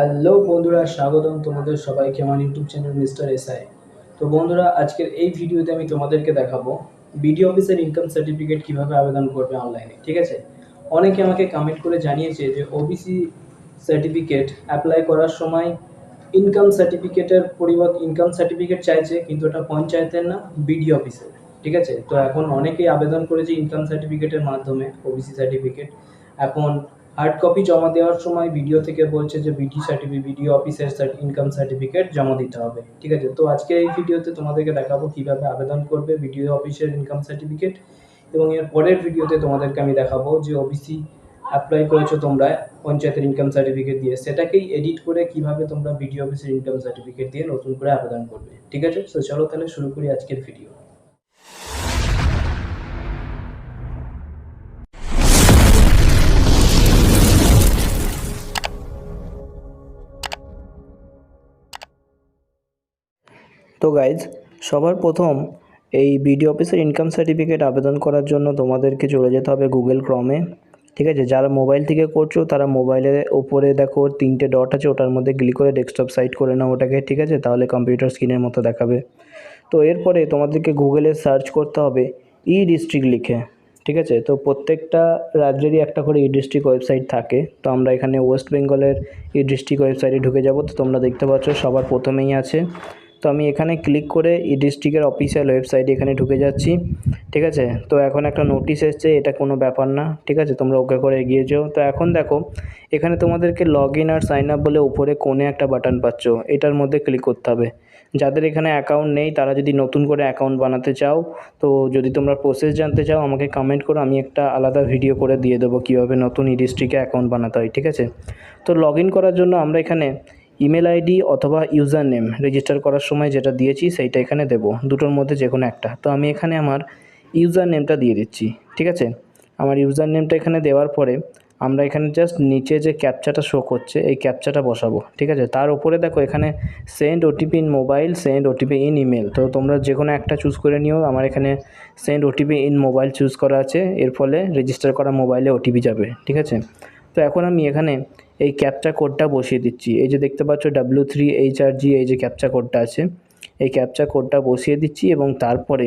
Hello বন্ধুরা, স্বাগতম তোমাদের সবাইকে আমার ইউটিউব চ্যানেল মিস্টার এসআই তো বন্ধুরা, আজকের এই ভিডিওতে আমি তোমাদেরকে দেখাবো বিডিও অফিসের ইনকাম সার্টিফিকেট কীভাবে আবেদন করবে অনলাইনে ঠিক আছে? অনেকে আমাকে কমেন্ট করে জানিয়েছে যে ওবিসি সার্টিফিকেট অ্যাপ্লাই করার সময় ইনকাম সার্টিফিকেটের পরিবর্তে ইনকাম সার্টিফিকেট চাইছে, কিন্তু এটা পঞ্চায়েতের না বিডিও অফিসের ঠিক আছে? তো এখন অনেকেই আবেদন করেছে ইনকাম সার্টিফিকেটের মাধ্যমে ওবিসি সার্টিফিকেট এখন হার্ড কপি জমা দেওয়ার সময় ভিডিও থেকে বলছে যে বিডি সার্টিফিকেট বিডিও অফিসের ইনকাম সার্টিফিকেট জমা দিতে হবে। ঠিক আছে? তো আজকে এই ভিডিওতে তোমাদেরকে দেখাবো কীভাবে আবেদন করবে বিডিও অফিসের ইনকাম সার্টিফিকেট এবং এর পরের ভিডিওতে তোমাদেরকে আমি দেখাবো যে ওবিসি অ্যাপ্লাই করেছ তোমরা, পঞ্চায়েতের ইনকাম সার্টিফিকেট দিয়ে। সেটাকেই এডিট করে কীভাবে তোমরা বিডিও অফিসের ইনকাম সার্টিফিকেট দিয়ে নতুন করে আবেদন করবে। ঠিক আছে? তো চলো তাহলে শুরু করি আজকের ভিডিও তো গাইজ সবার প্রথম এই বিডিও অফিসের ইনকাম সার্টিফিকেট আবেদন করার জন্য তোমাদেরকে চলে যেতে হবে গুগল ক্রমে ঠিক আছে? যারা মোবাইল থেকে করছ, তারা মোবাইলের ওপরে দেখো তিনটে ডট আছে, ওটার মধ্যে ক্লিক করে ডেস্কটপ সাইট করে নাও ওটাকে, ঠিক আছে? তাহলে কম্পিউটার স্ক্রিনের মতো দেখাবে। তো এরপরে তোমাদেরকে গুগলে সার্চ করতে হবে ই ডিস্ট্রিক্ট লিখে, ঠিক আছে? তো প্রত্যেকটা রাজ্যেরই একটা করে ই ডিস্ট্রিক্ট ওয়েবসাইট থাকে। তো আমরা এখানে ওয়েস্ট বেঙ্গলের ই ডিস্ট্রিক্ট ওয়েবসাইটে ঢুকে যাব। তো তোমরা দেখতে পাচ্ছ সবার প্রথমেই আছে। তো আমি এখানে ক্লিক করে ই ডিস্ট্রিক্টের অফিসিয়াল ওয়েবসাইটে এখানে ঢুকে যাচ্ছি, ঠিক আছে? তো এখন একটা নোটিশ এসছে, এটা কোনো ব্যাপার না, ঠিক আছে? তোমরা ওকে করে এগিয়ে যাও। তো এখন দেখো, এখানে তোমাদেরকে লগ ইন আর সাইন আপ বলে উপরে কোণে একটা বাটন পাচ্ছ, এটার মধ্যে ক্লিক করতে হবে। যাদের এখানে অ্যাকাউন্ট নেই, তারা যদি নতুন করে অ্যাকাউন্ট বানাতে চাও, তো যদি তোমরা প্রসেস জানতে চাও, আমাকে কমেন্ট করো, আমি একটা আলাদা ভিডিও করে দিয়ে দেবো কীভাবে নতুন ই ডিস্ট্রিক্টে অ্যাকাউন্ট বানাতে হয়, ঠিক আছে? তো লগ ইন করার জন্য আমরা এখানে ইমেল আইডি অথবা ইউজার নেম রেজিস্টার করার সময় যেটা দিয়েছি সেইটা এখানে দেবো। দুটোর মধ্যে যে কোনো একটা। তো আমি এখানে আমার ইউজার নেমটা দিয়ে দিচ্ছি, ঠিক আছে? আমার ইউজার নেমটা এখানে দেওয়ার পরে আমরা এখানে জাস্ট নিচে যে ক্যাপচাটা শো করছে, এই ক্যাপচাটা বসাবো, ঠিক আছে? তার উপরে দেখো এখানে send OTP in mobile send OTP in email তো তোমরা যে কোনো একটা চুজ করে নিও। আমার এখানে send OTP in mobile choose করা আছে। এর ফলে রেজিস্টার করা মোবাইলে ওটিপি যাবে, ঠিক আছে? তো এখন আমি এখানে এই ক্যাপচা কোডটা বসিয়ে দিচ্ছি। এই যে দেখতে পাচ্ছ W three H R G এই যে ক্যাপচা কোডটা আছে, এই ক্যাপচা কোডটা বসিয়ে দিচ্ছি এবং তারপরে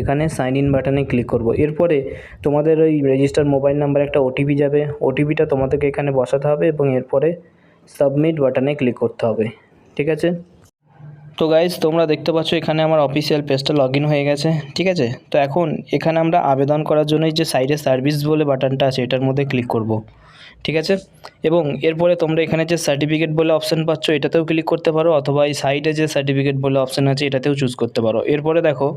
এখানে সাইন ইন বাটনে ক্লিক করব। এরপরে তোমাদের ওই রেজিস্টার মোবাইল নাম্বার একটা ওটিপি যাবে। ওটিপিটা তোমাদেরকে এখানে বসাতে হবে এবং এরপরে সাবমিট বাটনে ক্লিক করতে হবে। ঠিক আছে? তো গাইজ তোমরা দেখতে পাচ্ছ এখানে আমার অফিসিয়াল পেজটা লগ হয়ে গেছে। ঠিক আছে? তো এখন এখানে আমরা আবেদন করার জন্য যে সাইডে সার্ভিস বলে বাটনটা আছে, এটার মধ্যে ক্লিক করব। ঠিক আছে? এবং এরপরে তোমরা এখানে যে সার্টিফিকেট বলে অপশান পাচ্ছ, এটাতেও ক্লিক করতে পারো, অথবা এই সাইডে যে সার্টিফিকেট বলে অপশান আছে, এটাতেও চুজ করতে পারো। এরপরে দেখো,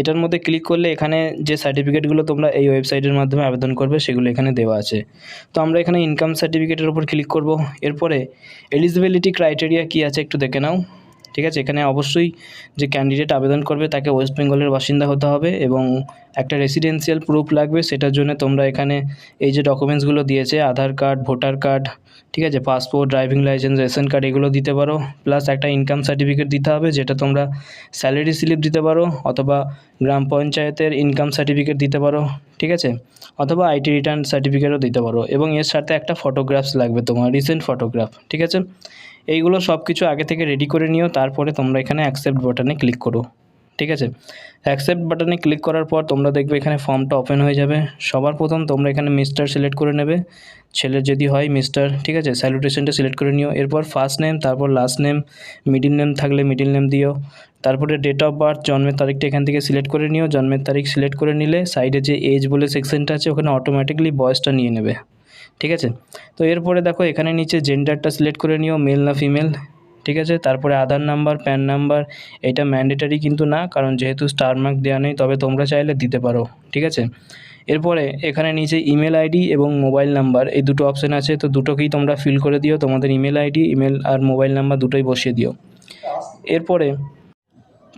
এটার মধ্যে ক্লিক করলে এখানে যে সার্টিফিকেটগুলো তোমরা এই ওয়েবসাইটের মাধ্যমে আবেদন করবে, সেগুলো এখানে দেওয়া আছে। তো আমরা এখানে ইনকাম সার্টিফিকেটের উপর ক্লিক করব। এরপরে এলিজিবিলিটি ক্রাইটেরিয়া কী আছে একটু দেখে নাও। ঠিক আছে? এখানে অবশ্যই যে ক্যান্ডিডেট আবেদন করবে তাকে ওয়েস্ট বেঙ্গলের বাসিন্দা হতে হবে এবং একটা রেসিডেন্সিয়াল প্রুফ লাগবে। সেটার জন্য তোমরা এখানে এই যে ডকুমেন্টসগুলো দিয়েছে, আধার কার্ড, ভোটার কার্ড, ঠিক আছে? Passport driving license ration card এগুলো দিতে পারো। প্লাস একটা ইনকাম সার্টিফিকেট দিতে হবে, যেটা তোমরা স্যালারি স্লিপ দিতে পারো অথবা গ্রাম পঞ্চায়েতের ইনকাম সার্টিফিকেট দিতে পারো। ঠিক আছে? অথবা আইটি রিটার্ন সার্টিফিকেটও দিতে পারো। এবং এর সাথে একটা ফটোগ্রাফস লাগবে তোমার রিসেন্ট ফটোগ্রাফ ঠিক আছে? এইগুলো সব কিছু আগে থেকে রেডি করে নিও, তারপরে তোমরা এখানে অ্যাকসেপ্ট বাটনে ক্লিক করো, ঠিক আছে? অ্যাকসেপ্ট বাটনে ক্লিক করার পর তোমরা দেখবে এখানে ফর্মটা ওপেন হয়ে যাবে। সবার প্রথম তোমরা এখানে মিস্টার সিলেক্ট করে নেবে। ছেলের যদি হয় মিস্টার ঠিক আছে? স্যালুটেশনটা সিলেক্ট করে নিও। এরপর ফার্স্ট নেম তারপর লাস্ট নেম মিডিল নেম থাকলে মিডিল নেম দিও। তারপরে ডেট অফ বার্থ জন্মের তারিখটা এখান থেকে সিলেক্ট করে নিও। জন্মের তারিখ সিলেক্ট করে নিলে সাইডে যে এজ বলে সেকশনটা আছে, ওখানে অটোমেটিকলি বয়সটা নিয়ে নেবে। ঠিক আছে? তো এরপরে দেখো, এখানে নিচে জেন্ডারটা সিলেক্ট করে নিও মেল না ফিমেল ঠিক আছে? তারপরে আধার নাম্বার প্যান নাম্বার এটা ম্যান্ডেটারি কিন্তু না, কারণ যেহেতু স্টার মার্ক দেওয়া নেই, তবে তোমরা চাইলে দিতে পারো। ঠিক আছে? এরপরে এখানে নিচে ইমেল আইডি এবং মোবাইল নাম্বার এই দুটো অপশান আছে, তো দুটোকেই তোমরা ফিল করে দিও। তোমাদের ইমেল আইডি ইমেল আর মোবাইল নাম্বার দুটোই বসিয়ে দিও। এরপরে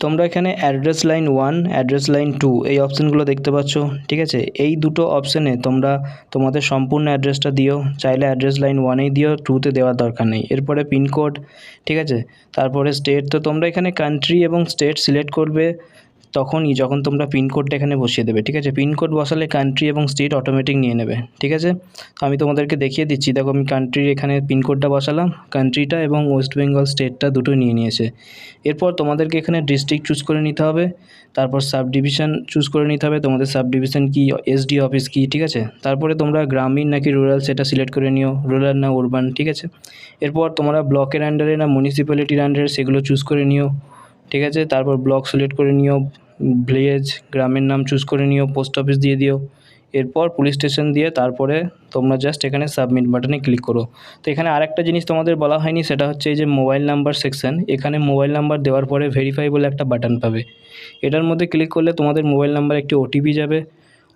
তোমরা এখানে address line one address line two এই অপশানগুলো দেখতে পাচ্ছ, ঠিক আছে? এই দুটো অপশানে তোমরা তোমাদের সম্পূর্ণ অ্যাড্রেসটা দিও, চাইলে অ্যাড্রেস লাইন ওয়ানেই দিও টুতে দেওয়ার দরকার নেই। এরপরে পিনকোড ঠিক আছে? তারপরে স্টেট তো তোমরা এখানে কান্ট্রি এবং স্টেট সিলেক্ট করবে। তখনই যখন তোমরা পিনকোডটা এখানে বসিয়ে দেবে, ঠিক আছে? পিনকোড বসালে কান্ট্রি এবং স্টেট অটোমেটিক নিয়ে নেবে, ঠিক আছে? আমি তোমাদেরকে দেখিয়ে দিচ্ছি, দেখো আমি কান্ট্রির এখানে পিনকোডটা বসালাম কান্ট্রিটা এবং ওয়েস্ট বেঙ্গল স্টেটটা দুটো নিয়ে নিয়েছে। এরপর তোমাদেরকে এখানে ডিস্ট্রিক্ট চুজ করে নিতে হবে, তারপর সাব ডিভিশন চুজ করে নিতে হবে, তোমাদের সাব ডিভিশন কী এসডি অফিস কী, ঠিক আছে? তারপরে তোমরা গ্রামীণ নাকি রুরাল সেটা সিলেক্ট করে নিও রুরাল না উরবান ঠিক আছে? এরপর তোমরা ব্লকের আন্ডারে না মিউনিসিপ্যালিটির আন্ডারে সেগুলো চুজ করে নিও। ঠিক আছে? তারপর ব্লক সিলেক্ট করে নিও ভিলেজ গ্রামের নাম চুজ করে নিও পোস্ট অফিস দিয়ে দিও। এরপর পুলিশ স্টেশন দিয়ে তারপরে তোমরা জাস্ট এখানে সাবমিট বাটনে ক্লিক করো। তো এখানে আরেকটা জিনিস তোমাদের বলা হয়নি, সেটা হচ্ছে এই যে মোবাইল নাম্বার সেকশন এখানে মোবাইল নাম্বার দেওয়ার পরে ভেরিফাই বলে একটা বাটন পাবে। এটার মধ্যে ক্লিক করলে তোমাদের মোবাইল নাম্বার একটি ওটিপি যাবে।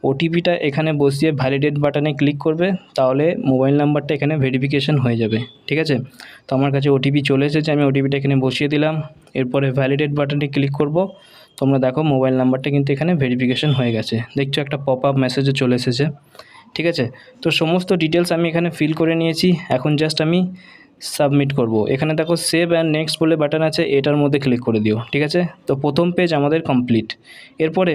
ওটিপিটা এখানে বসিয়ে ভ্যালিডেট বাটনে ক্লিক করবে, তাহলে মোবাইল নাম্বারটা এখানে ভেরিফিকেশন হয়ে যাবে, ঠিক আছে? তো আমার কাছে ওটিপি চলে এসেছে, আমি ওটিপিটা এখানে বসিয়ে দিলাম, এরপরে ভ্যালিডেট বাটনে ক্লিক করব, তোমরা দেখো মোবাইল নাম্বারটা কিন্তু এখানে ভেরিফিকেশন হয়ে গেছে, দেখছ একটা পপ আপ মেসেজও চলে এসেছে, ঠিক আছে? তো সমস্ত ডিটেলস আমি এখানে ফিল করে নিয়েছি, এখন জাস্ট আমি সাবমিট করব। এখানে দেখো সেভ অ্যান্ড নেক্সট বলে বাটন আছে, এটার মধ্যে ক্লিক করে দিও, ঠিক আছে? তো প্রথম পেজ আমাদের কমপ্লিট এরপরে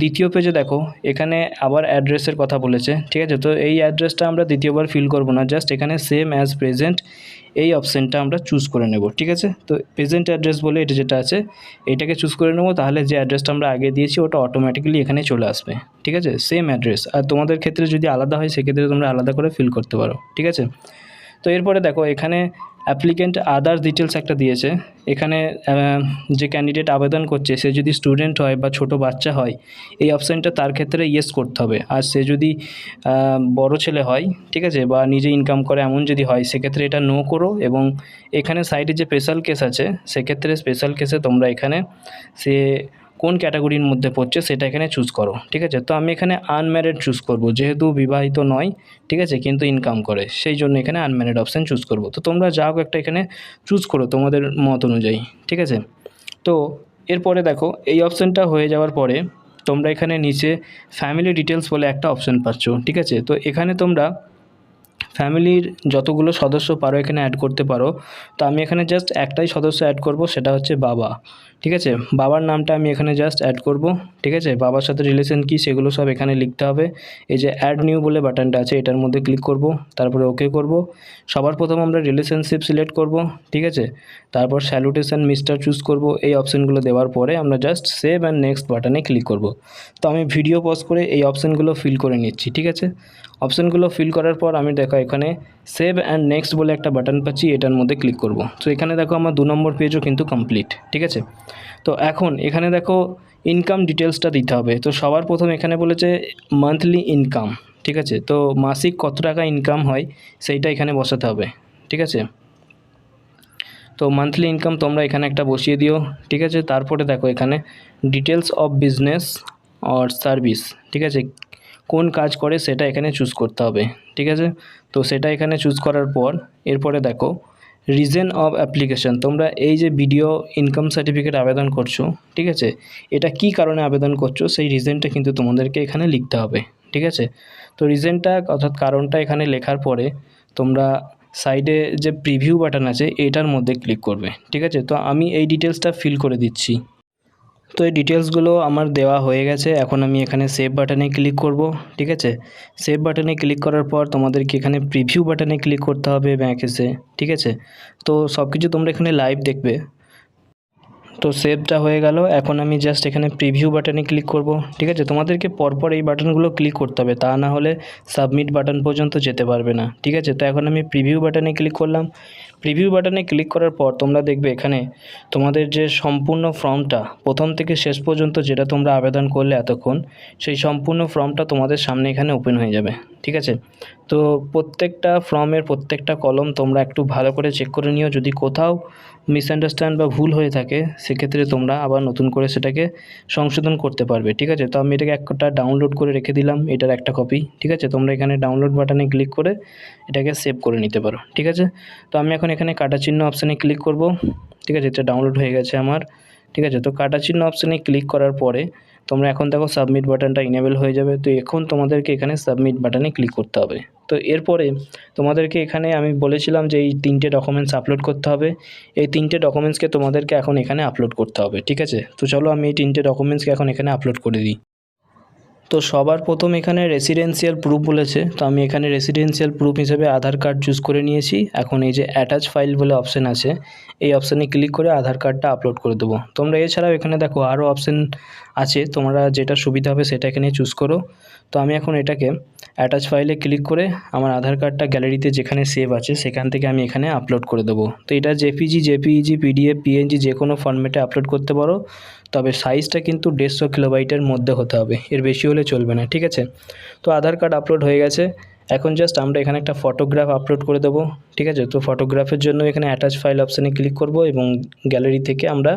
দ্বিতীয় পেজে দেখো, এখানে আবার অ্যাড্রেসের কথা বলেছে, ঠিক আছে? তো এই অ্যাড্রেসটা আমরা দ্বিতীয়বার ফিল করব না জাস্ট এখানে সেম অ্যাজ প্রেজেন্ট এই অপশানটা আমরা চুজ করে নেব, ঠিক আছে? তো প্রেজেন্ট অ্যাড্রেস বলে এটা যেটা আছে, এটাকে চুজ করে নেব, তাহলে যে অ্যাড্রেসটা আমরা আগে দিয়েছি, ওটা অটোমেটিক্যালি এখানে চলে আসবে, ঠিক আছে? সেম অ্যাড্রেস আর তোমাদের ক্ষেত্রে যদি আলাদা হয়, সেক্ষেত্রে তোমরা আলাদা করে ফিল করতে পারো, ঠিক আছে? তো এরপরে দেখো, এখানে অ্যাপ্লিকেন্ট আদার্স ডিটেলস একটা দিয়েছে। এখানে যে ক্যান্ডিডেট আবেদন করছে, সে যদি স্টুডেন্ট হয় বা ছোট বাচ্চা হয়, এই অপশানটা তার ক্ষেত্রে ইয়েস করতে হবে। আর সে যদি বড় ছেলে হয়, ঠিক আছে, বা নিজে ইনকাম করে এমন যদি হয়, সেক্ষেত্রে এটা নো করো এবং এখানে সাইডে যে স্পেশাল কেস আছে, সেক্ষেত্রে স্পেশাল কেসে তোমরা এখানে সে কোন ক্যাটাগরির মধ্যে পড়ছে সেটা এখানে চুজ করো, ঠিক আছে? তো আমি এখানে আনম্যারিড চুজ করব, যেহেতু বিবাহিত নয়, ঠিক আছে? কিন্তু ইনকাম করে, সেই জন্য এখানে আনম্যারিড অপশান চুজ করব। তো তোমরা যা একটা এখানে চুজ করো তোমাদের মত অনুযায়ী, ঠিক আছে? তো এরপরে দেখো, এই অপশানটা হয়ে যাওয়ার পরে তোমরা এখানে নিচে ফ্যামিলি ডিটেলস বলে একটা অপশান পাচ্ছ, ঠিক আছে? তো এখানে তোমরা ফ্যামিলির যতগুলো সদস্য পারো এখানে অ্যাড করতে পারো। তো আমি এখানে জাস্ট একটাই সদস্য অ্যাড করব, সেটা হচ্ছে বাবা। ঠিক আছে? বাবার নামটা আমি এখানে জাস্ট অ্যাড করব, ঠিক আছে? বাবার সাথে রিলেশন কী সেগুলো সব এখানে লিখতে হবে। এই যে অ্যাড নিউ বলে বাটনটা আছে, এটার মধ্যে ক্লিক করব, তারপরে ওকে করব। সবার প্রথম আমরা রিলেশনশিপ সিলেক্ট করব, ঠিক আছে? তারপর স্যালুটেশন মিস্টার চুজ করব, এই অপশানগুলো দেওয়ার পরে আমরা জাস্ট সেভ অ্যান্ড নেক্সট বাটনে ক্লিক করব। তো আমি ভিডিও পজ করে এই অপশানগুলো ফিল করে নিচ্ছি, ঠিক আছে? অপশানগুলো ফিল করার পর আমি দেখো এখানে সেভ অ্যান্ড নেক্সট বলে একটা বাটন পাচ্ছি, এটার মধ্যে ক্লিক করব। তো এখানে দেখো আমার দু নম্বর পেজও কিন্তু কমপ্লিট ঠিক আছে? তো এখন এখানে দেখো ইনকাম ডিটেলসটা দিতে হবে। তো সবার প্রথম এখানে বলেছে মান্থলি ইনকাম ঠিক আছে? তো মাসিক কত টাকা ইনকাম হয় সেইটা এখানে বসাতে হবে, ঠিক আছে? তো মান্থলি ইনকাম তোমরা এখানে একটা বসিয়ে দিও, ঠিক আছে? তারপরে দেখো এখানে details of business or service ঠিক আছে? কোন কাজ করে সেটা এখানে চুজ করতে হবে, ঠিক আছে? তো সেটা এখানে চুজ করার পর, এরপরে দেখো রিজন অফ অ্যাপ্লিকেশন তোমরা এই যে ভিডিও ইনকাম সার্টিফিকেট আবেদন করছ, ঠিক আছে? এটা কি কারণে আবেদন করছ, সেই রিজেনটা কিন্তু তোমাদেরকে এখানে লিখতে হবে, ঠিক আছে? তো রিজেনটা অর্থাৎ কারণটা এখানে লেখার পরে তোমরা সাইডে যে প্রিভিউ বাটন আছে, এটার মধ্যে ক্লিক করবে, ঠিক আছে? তো আমি এই ডিটেলসটা ফিল করে দিচ্ছি। তো এই ডিটেলসগুলো আমার দেওয়া হয়ে গেছে। এখন আমি এখানে সেভ বাটনে ক্লিক করব, ঠিক আছে? সেভ বাটনে ক্লিক করার পর তোমাদেরকে এখানে প্রিভিউ বাটনে ক্লিক করতে হবে ব্যাক এসে ঠিক আছে? তো সব কিছু তোমরা এখানে লাইভ দেখবে। তো সেভটা হয়ে গেল। এখন আমি জাস্ট এখানে প্রিভিউ বাটনে ক্লিক করব, ঠিক আছে? তোমাদেরকে পরপর এই বাটনগুলো ক্লিক করতে হবে। তা না হলে সাবমিট বাটন পর্যন্ত যেতে পারবে না, ঠিক আছে? তো এখন আমি প্রিভিউ বাটনে ক্লিক করলাম। প্রিভিউ বাটনে ক্লিক করার পর তোমরা দেখবে এখানে তোমাদের যে সম্পূর্ণ ফর্মটা, প্রথম থেকে শেষ পর্যন্ত যেটা তোমরা আবেদন করলে এতক্ষণ, সেই সম্পূর্ণ ফর্মটা তোমাদের সামনে এখানে ওপেন হয়ে যাবে, ঠিক আছে? তো প্রত্যেকটা ফর্মের প্রত্যেকটা কলম তোমরা একটু ভালো করে চেক করে নিও, যদি কোথাও মিসআন্ডারস্ট্যান্ড বা ভুল হয়ে থাকে, সেক্ষেত্রে তোমরা আবার নতুন করে সেটাকে সংশোধন করতে পারবে, ঠিক আছে? তো আমি এটাকে একটা ডাউনলোড করে রেখে দিলাম, এটার একটা কপি ঠিক আছে? তোমরা এখানে ডাউনলোড বাটনে ক্লিক করে এটাকে সেভ করে নিতে পারো, ঠিক আছে? তো আমি এখন এখানে কাটা চিহ্ন অপশানে ক্লিক করব। ঠিক আছে, এটা ডাউনলোড হয়ে গেছে আমার। ঠিক আছে, তো কাটা চিহ্ন অপশানে ক্লিক করার পরে তোমরা এখন দেখো সাবমিট বাটনটা ইনেবল হয়ে যাবে। তো এখন তোমাদেরকে এখানে সাবমিট বাটনে ক্লিক করতে হবে। তো এরপরে তোমাদেরকে এখানে আমি বলেছিলাম যে এই তিনটে ডকুমেন্টস আপলোড করতে হবে। এই তিনটে ডকুমেন্টসকে তোমাদেরকে এখন এখানে আপলোড করতে হবে। ঠিক আছে, তো চলো আমি এই তিনটে ডকুমেন্টসকে এখন এখানে আপলোড করে দিই। তো সবার প্রথম এখানে রেসিডেন্সিয়াল প্রুফ বলেছে। তো আমি এখানে রেসিডেন্সিয়াল প্রুফ হিসেবে আধার কার্ড চুজ করে নিয়েছি। এখন এই যে অ্যাটাচ ফাইল বলে অপশান আছে, এই অপশানে ক্লিক করে আধার কার্ডটা আপলোড করে দেবো। তোমরা এছাড়াও এখানে দেখো আরও অপশান আছে, তোমরা যেটা সুবিধা হবে সেটা এখানে চুজ করো। তো আমি এখন এটাকে অ্যাটাচ ফাইলে ক্লিক করে আমার আধার কার্ডটা গ্যালারিতে যেখানে সেভ আছে, সেখান থেকে আমি এখানে আপলোড করে দেবো। তো এটা জেপিজি জেপিইজি পিডিএফ পিএনজি যে কোনো ফর্মেটে আপলোড করতে পারো। তবে সাইজটা কিন্তু দেড়শো কিলোবাইটের মধ্যে হতে হবে। এর বেশি হলে চলবে না, ঠিক আছে? তো আধার কার্ড আপলোড হয়ে গেছে। এখন জাস্ট আমরা এখানে একটা ফটোগ্রাফ আপলোড করে দেবো, ঠিক আছে? তো ফটোগ্রাফের জন্য এখানে অ্যাটাচ ফাইল অপশানে ক্লিক করব এবং গ্যালারি থেকে আমরা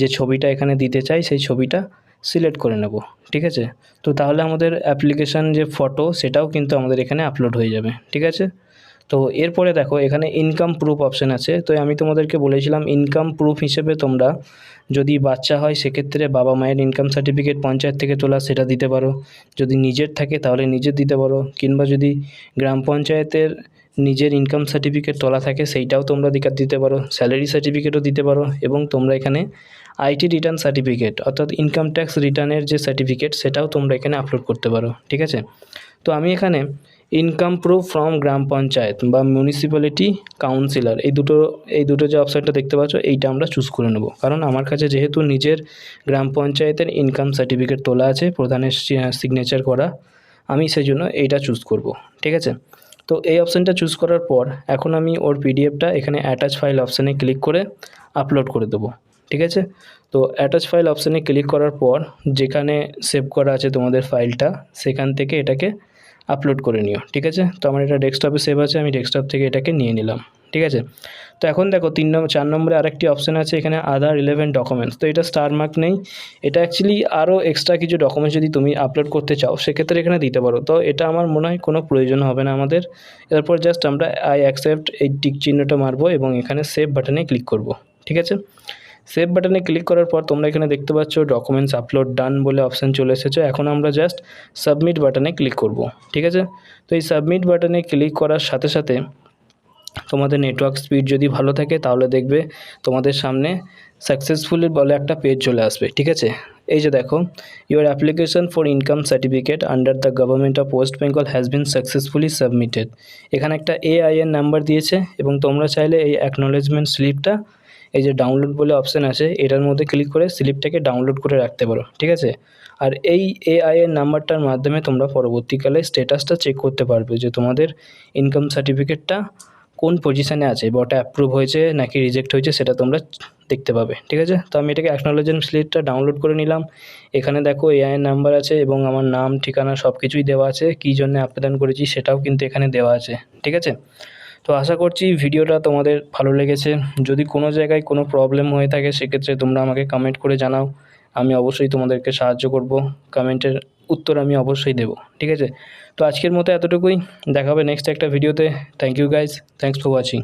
যে ছবিটা এখানে দিতে চাই, সেই ছবিটা সিলেক্ট করে নেব, ঠিক আছে? তো তাহলে আমাদের অ্যাপ্লিকেশান যে ফটো সেটাও কিন্তু আমাদের এখানে আপলোড হয়ে যাবে, ঠিক আছে? তো এরপরে দেখো, এখানে ইনকাম প্রুফ অপশান আছে। তো আমি তোমাদেরকে বলেছিলাম ইনকাম প্রুফ হিসেবে তোমরা যদি বাচ্চা হয়, সেক্ষেত্রে বাবা মায়ের ইনকাম সার্টিফিকেট পঞ্চায়েত থেকে তোলা, সেটা দিতে পারো। যদি নিজের থাকে, তাহলে নিজের দিতে পারো। কিংবা যদি গ্রাম পঞ্চায়েতের নিজের ইনকাম সার্টিফিকেট তোলা থাকে, সেইটাও তোমরা দিকা, দিতে পারো। স্যালারি সার্টিফিকেটও দিতে পারো। এবং তোমরা এখানে আইটি রিটার্ন সার্টিফিকেট অর্থাৎ ইনকাম ট্যাক্স রিটার্নের যে সার্টিফিকেট সেটাও তোমরা এখানে আপলোড করতে পারো। ঠিক আছে? তো আমি এখানে income proof from gram panchayat বা মিউনিসিপ্যালিটি কাউন্সিলর এই দুটো এই দুটো যে অপশানটা দেখতে পাচ্ছ, এইটা আমরা চুজ করে নেব। কারণ আমার কাছে যেহেতু নিজের গ্রাম পঞ্চায়েতের ইনকাম সার্টিফিকেট তোলা আছে, প্রধানের সিগনেচার করা, আমি সেই জন্য এইটা চুজ করব। ঠিক আছে? তো এই অপশানটা চুজ করার পর এখন আমি ওর পিডিএফটা এখানে অ্যাটাচ ফাইল অপশানে ক্লিক করে আপলোড করে দেবো। ঠিক আছে? তো অ্যাটাচ ফাইল অপশানে ক্লিক করার পর যেখানে সেভ করা আছে তোমাদের ফাইলটা সেখান থেকে এটাকে আপলোড করে নিও, ঠিক আছে? তো আমার এটা ডেস্কটপে সেভ আছে, আমি ডেস্কটপ থেকে এটাকে নিয়ে নিলাম, ঠিক আছে? তো এখন দেখো, তিন নম্বর, চার নম্বরে আরেকটি অপশান আছে, এখানে আধার রিলেভেন্ট ডকুমেন্টস তো এটা স্টার মার্ক নেই। এটা অ্যাকচুয়ালি আরও এক্সট্রা কিছু ডকুমেন্টস যদি তুমি আপলোড করতে চাও, সেক্ষেত্রে এখানে দিতে পারো। তো এটা আমার মনে হয় কোনো প্রয়োজন হবে না আমাদের। এরপর জাস্ট আমরা আই অ্যাকসেপ্ট এই টিক চিহ্নটা মারবো এবং এখানে সেভ বাটনে ক্লিক করব, ঠিক আছে? সেভ বাটনে ক্লিক করার পর তোমরা এখানে দেখতে পাচ্ছ ডকুমেন্টস আপলোড ডান বলে অপশান চলে এসেছে। এখন আমরা জাস্ট সাবমিট বাটনে ক্লিক করব, ঠিক আছে? তো এই সাবমিট বাটনে ক্লিক করার সাথে সাথে তোমাদের নেটওয়ার্ক স্পিড যদি ভালো থাকে তাহলে দেখবে তোমাদের সামনে সাকসেসফুলি বলে একটা পেজ চলে আসবে, ঠিক আছে? এই যে দেখো your application for income certificate under the government of West Bengal has been successfully submitted এখানে একটা এআইএন নাম্বার দিয়েছে এবং তোমরা চাইলে এই অ্যাকনোলেজমেন্ট স্লিপটা এই যে ডাউনলোড বলে অপশান আছে, এটার মধ্যে ক্লিক করে স্লিপটাকে ডাউনলোড করে রাখতে পারো, ঠিক আছে? আর এই এআই এর নাম্বারটার মাধ্যমে তোমরা পরবর্তীকালে স্ট্যাটাসটা চেক করতে পারবে যে তোমাদের ইনকাম সার্টিফিকেটটা কোন পজিশানে আছে, বা ওটা অ্যাপ্রুভ হয়েছে নাকি রিজেক্ট হয়েছে সেটা তোমরা দেখতে পাবে, ঠিক আছে? তো আমি এটাকে অ্যাকনোলজমেন্ট স্লিপটা ডাউনলোড করে নিলাম। এখানে দেখো এআই নাম্বার আছে এবং আমার নাম, ঠিকানা সব কিছুই দেওয়া আছে, কী জন্য আবেদন করেছি সেটাও কিন্তু এখানে দেওয়া আছে, ঠিক আছে? তো আশা করছি ভিডিওটা তোমাদের ভালো লেগেছে। যদি কোনো জায়গায় কোনো প্রবলেম হয়ে থাকে, সেক্ষেত্রে তোমরা আমাকে কমেন্ট করে জানাও। আমি অবশ্যই তোমাদেরকে সাহায্য করব। কমেন্টের উত্তর আমি অবশ্যই দেব, ঠিক আছে? তো আজকের মতো এতটুকুই। দেখা হবে নেক্সট একটা ভিডিওতে thank you guys thanks for watching